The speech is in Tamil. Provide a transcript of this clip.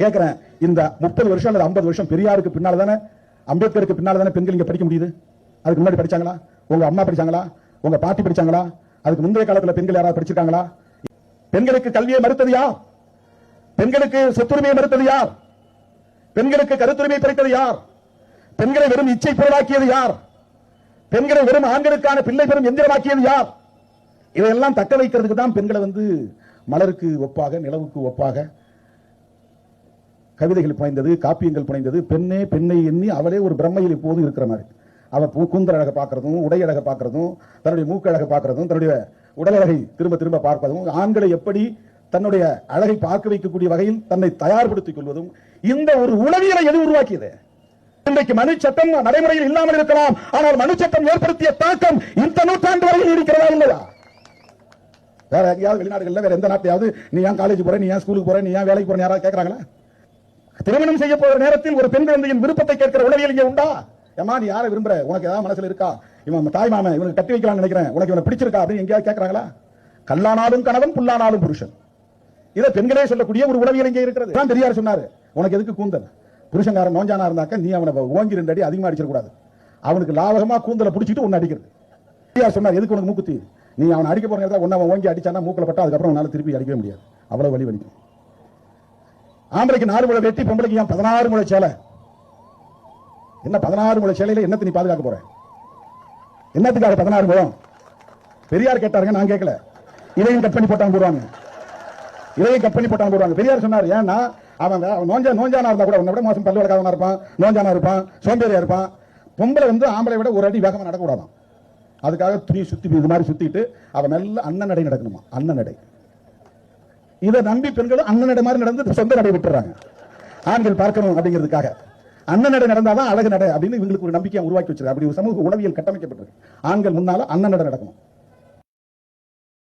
நான் கேட்கிறேன் இந்த முப்பது வருஷம் அல்லது ஐம்பது வருஷம் பெரியாருக்கு பின்னால தானே அம்பேத்கருக்கு பின்னால் தானே பெண்கள் இங்க படிக்க முடியுது? அதுக்கு முன்னாடி படிச்சாங்களா? உங்க அம்மா படிச்சாங்களா? உங்க பாட்டி படிச்சாங்களா? அதுக்கு முந்தைய காலத்துல பெண்கள் யாராவது படிச்சிருக்காங்களா? பெண்களுக்கு கல்வியை மறுத்தது யார்? பெண்களுக்கு சொத்துரிமையை மறுத்தது யார்? பெண்களுக்கு கருத்துரிமை பறித்தது யார்? பெண்களை வெறும் இச்சை பொருளாக்கியது யார்? பெண்களை வெறும் ஆண்களுக்கான பிள்ளை பெறும் எந்திரமாக்கியது யார்? இதையெல்லாம் தக்க வைக்கிறதுக்கு தான் பெண்களை வந்து மலருக்கு ஒப்பாக நிலவுக்கு ஒப்பாக கவிதைகள் புனைந்தது காப்பியங்கள் புனைந்தது பெண்ணே பெண்ணை எண்ணி அவளே ஒரு பிரம்மையில் இப்போது இருக்கிற மாதிரி. அவள் பூ- கூந்தல் அழகை பார்க்கறதும் உடை அழகை பார்க்கறதும் தன்னுடைய மூக்கு அழகை பார்க்கறதும் தன்னுடைய உடல் அழகை திரும்ப திரும்ப பார்ப்பதும் ஆண்களை எப்படி தன்னுடைய அழகை பார்க்க வைக்கக்கூடிய வகையில் தன்னை தயார்படுத்திக் கொள்வதும் இந்த ஒரு உளவியலை எது உருவாக்கியது? இன்றைக்கு மனு சட்டம் நடைமுறையில் இல்லாமல் இருக்கலாம் ஆனால் மனு சட்டம் ஏற்படுத்திய தாக்கம் இந்த நூற்றாண்டு வரையில் இருக்கிறதா இல்லையா? வேற எங்கேயாவது வெளிநாடுகள்ல வேற எந்த நாட்டையாவது நீ ஏன் காலேஜ் போற நீ ஏன் ஸ்கூலுக்கு போற நீ ஏன் வேலைக்கு போற யாராவது கேட்கறாங்களா திருமணம் செய்ய போகிற நேரத்தில் ஒரு பெண் குழந்தையின் விருப்பத்தை கேட்கிற உளவியல் இங்கே உண்டா? ஏமா நீ யாரை விரும்புற? உனக்கு ஏதாவது மனசுல இருக்கா? இவன் தாய் மாமன் இவனுக்கு கட்டி வைக்கலாம்னு நினைக்கிறேன். உனக்கு இவனை பிடிச்சிருக்கா அப்படின்னு எங்கேயாவது கேட்கறாங்களா? கல்லானாலும் கணவன் புல்லானாலும் புருஷன். இதை பெண்களே சொல்லக்கூடிய ஒரு உளவியல் இங்கே இருக்கிறது. தான் பெரியார் சொன்னாரு உனக்கு எதுக்கு கூந்தல்? புருஷங்காரன் நோஞ்சானா இருந்தாக்க நீ அவனை ஓங்கி ரெண்டு அடி அதிகமா அடிச்சிடக்கூடாது. அவனுக்கு லாபகமா கூந்தலை பிடிச்சிட்டு உன்னை அடிக்கிறது. பெரியார் சொன்னார் எதுக்கு உனக்கு மூக்குத்தி? நீ அவனை அடிக்க போற நேரத்தில் அவன் ஓங்கி அடிச்சானா மூக்கில் பட்டா அதுக்கப்புறம் உன்னால திருப்பி அடிக்கவே முடியாது. அவ்வளவு வலி வலிக்கும் ஆம்பளைக்கு நாலு முளை வெட்டி பொம்பளைக்கு ஏன் பதினாறு முளை சேலை? என்ன பதினாறு முளை சேலையில என்னத்தை நீ பாதுகாக்க போற? என்னத்துக்காக பதினாறு முழம் பெரியார் கேட்டாருங்க நான் கேட்கல. இதையும் கட் பண்ணி போட்டாங்க போடுவாங்க. இதையும் கட் பண்ணி போட்டாங்க போடுவாங்க. பெரியார் சொன்னார் ஏன்னா அவன் அவன் நோஞ்சா நோஞ்சானா இருந்தா கூட உன்னை விட மாசம் பல்லு இருப்பான் நோஞ்சானா இருப்பான் சோம்பேறியா இருப்பான். பொம்பளை வந்து ஆம்பளை விட ஒரு அடி வேகமாக நடக்கக்கூடாதான். அதுக்காக துணி சுத்தி இது மாதிரி சுத்திட்டு அவன் மெல்ல அண்ணன் நடை நடக்கணுமா? அண்ணன் நடை இதை நம்பி பெண்களும் அண்ணன் மாதிரி நடந்து சொந்த நடை விட்டுறாங்க. ஆண்கள் பார்க்கணும் அப்படிங்கிறதுக்காக. அண்ணன் நடை நடந்தாதான் அழகு நடை அப்படின்னு இவங்களுக்கு ஒரு நம்பிக்கையை உருவாக்கி வச்சிருக்காங்க அப்படி ஒரு சமூக உளவியல் கட்டமைக்கப்பட்டிருக்கு. ஆண்கள் முன்னால அண்ணன் நடை நடக்கணும்.